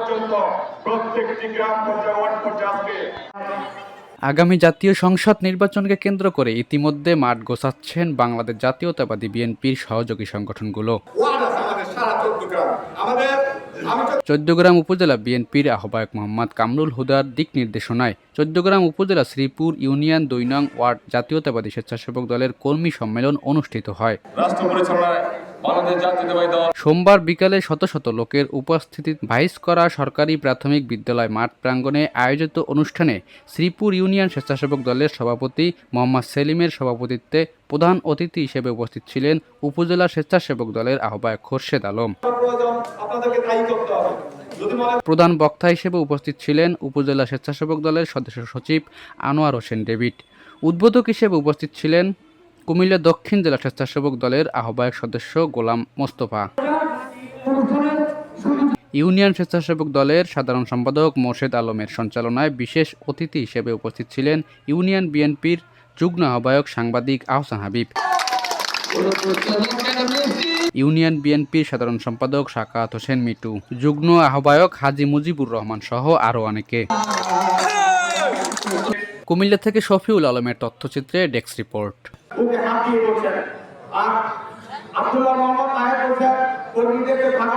পর্যন্ত প্রত্যেকটি গ্রাম পর্যায়ে ওয়ার্ড পর্যায়ে আজকে। আগামী জাতীয় সংসদ নির্বাচনকে কেন্দ্র করে ইতিমধ্যে মাঠ গোছাচ্ছেন বাংলাদেশ জাতীয়তাবাদী বিএনপির সহযোগী সংগঠনগুলো। চৌদ্দগ্রাম উপজেলা বিএনপির আহ্বায়ক মোহাম্মদ কামরুল হুদার দিক নির্দেশনায় চৌদ্দগ্রাম উপজেলা শ্রীপুর ইউনিয়ন দুই নং ওয়ার্ড জাতীয়তাবাদী স্বেচ্ছাসেবক দলের কর্মী সম্মেলন অনুষ্ঠিত হয়। রাষ্ট্র পরিচালনায় সোমবার বিকালে শত শত লোকের উপস্থিতি ভাইস করা সরকারি প্রাথমিক বিদ্যালয় মাঠ প্রাঙ্গণে আয়োজিত অনুষ্ঠানে শ্রীপুর ইউনিয়ন স্বেচ্ছাসেবক দলের সভাপতি মোহাম্মদ সেলিমের সভাপতিত্বে প্রধান অতিথি হিসেবে উপস্থিত ছিলেন উপজেলা স্বেচ্ছাসেবক দলের আহ্বায়ক খোরশেদ আলম। প্রধান বক্তা হিসেবে উপস্থিত ছিলেন উপজেলা স্বেচ্ছাসেবক দলের সদস্য সচিব আনোয়ার হোসেন ডেভিড। উদ্বোধক হিসেবে উপস্থিত ছিলেন কুমিল্লা দক্ষিণ জেলা স্বেচ্ছাসেবক দলের আহ্বায়ক সদস্য গোলাম মোস্তফা। ইউনিয়ন স্বেচ্ছাসেবক দলের সাধারণ সম্পাদক মোর্শেদ আলমের সঞ্চালনায় বিশেষ অতিথি হিসেবে উপস্থিত ছিলেন ইউনিয়ন বিএনপির যুগ্ম আহ্বায়ক সাংবাদিক আহসান হাবিব। ইউনিয়ন বিএনপির সাধারণ সম্পাদক সাকাত হোসেন মিটু, যুগ্ম আহ্বায়ক হাজি মুজিবুর রহমান সহ আরও অনেকে। কুমিল্লা থেকে শফিউল আলমের তথ্যচিত্রে ডেস্ক রিপোর্ট। বুকে হাত দিয়ে বলছেন আর আব্দুল্লাহ মোহাম্মদ নাহের বলছেন কর্মীদেরকে ফাঁকা